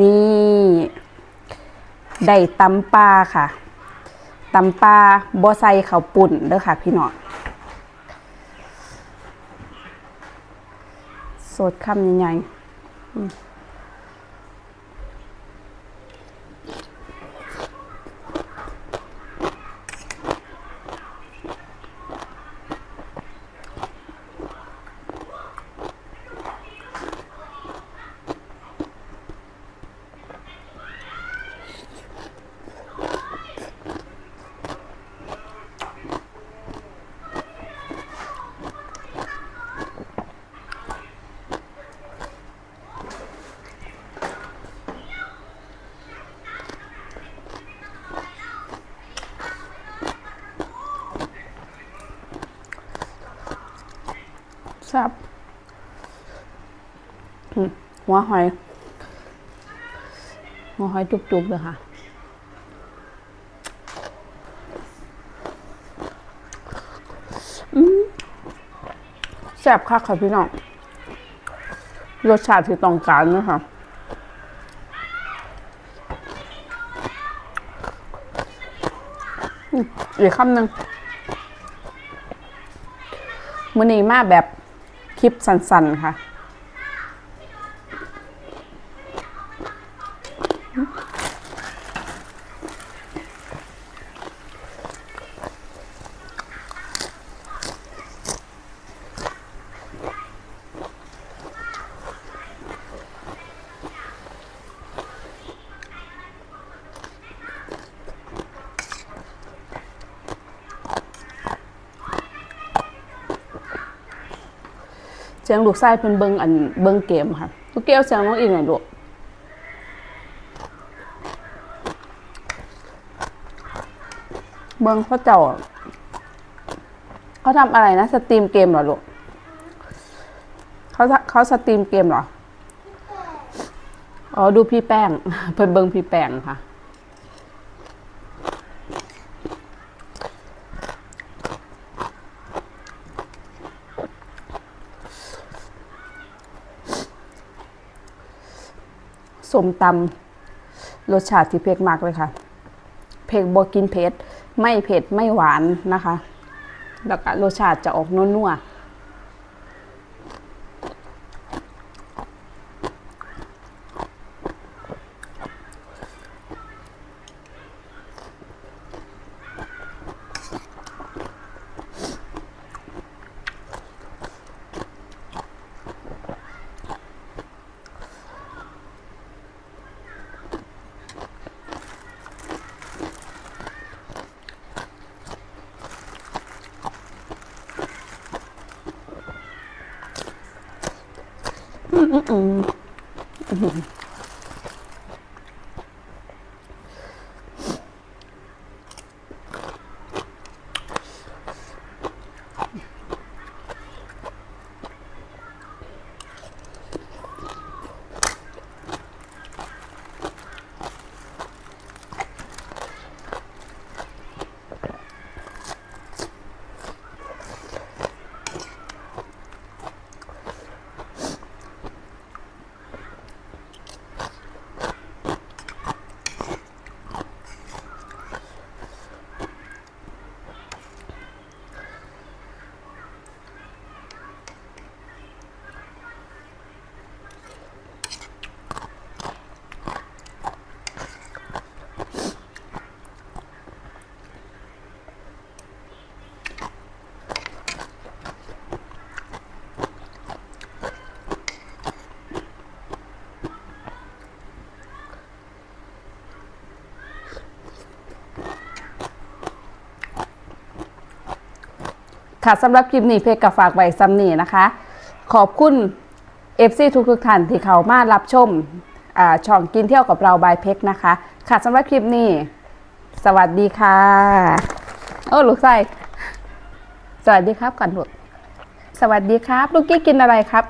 นี่ได้ตำปลาค่ะตำปลาบอใส่ข้าวปุ่นเด้อค่ะพี่น้องสดคำใหญ่ๆ ซ่บอืมหัวหอย หัวหอยจุกๆเลยค่ะแซ่บคักค่ะพี่น้อง รสชาติที่ต้องการนะคะอีกคำหนึ่งมือนี้มาแบบ คลิปสั้นๆค่ะ เสียงลูกไส้เพิ่นเบิงอันเบิงเกมค่ะลูกเกี้ยวเสียงน้องอีกหน่อยลูกเบิงเขาเจ้าะเขาทำอะไรนะสตรีมเกมเหรอลูกเขาเขาสตรีมเกมเหรอ อ๋อ ดูพี่แป้ง เพิ่นเบิงพี่แป้งค่ะ สมตำรสชาติที่เผ็ดมากเลยค่ะ เผ็ดบกินเผ็ด ไม่เผ็ดไม่หวานนะคะ แล้วก็รสชาติจะออกนัวๆ 嗯嗯，嗯哼。 ค่ะสำหรับคลิปนี้เพจกับฝากไว้ซ้ำนี่นะคะ ขอบคุณ FC ทุกทุกๆท่านที่เขามารับชมอ่าช่องกินเที่ยวกับเราบายเพกนะคะ ค่ะสำหรับคลิปนี้ สวัสดีค่ะ โอ้ลูกไส้สวัสดีครับก่อนลูกสวัสดีครับ ลูกกี้กินอะไรครับ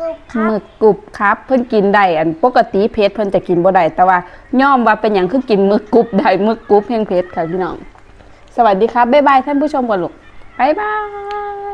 กุบหมึกกรุบครับ เพิ่นกินได้อันปกติเพชรเพิ่นจะกินบ่ได้แต่ว่าย่อมว่าเป็นอย่างคือกินหมึกกรุบได้หมึกกรุบแห่งเพชรค่ะพี่น้อง สวัสดีครับบ๊ายบายท่านผู้ชมก่อนลูก 拜拜。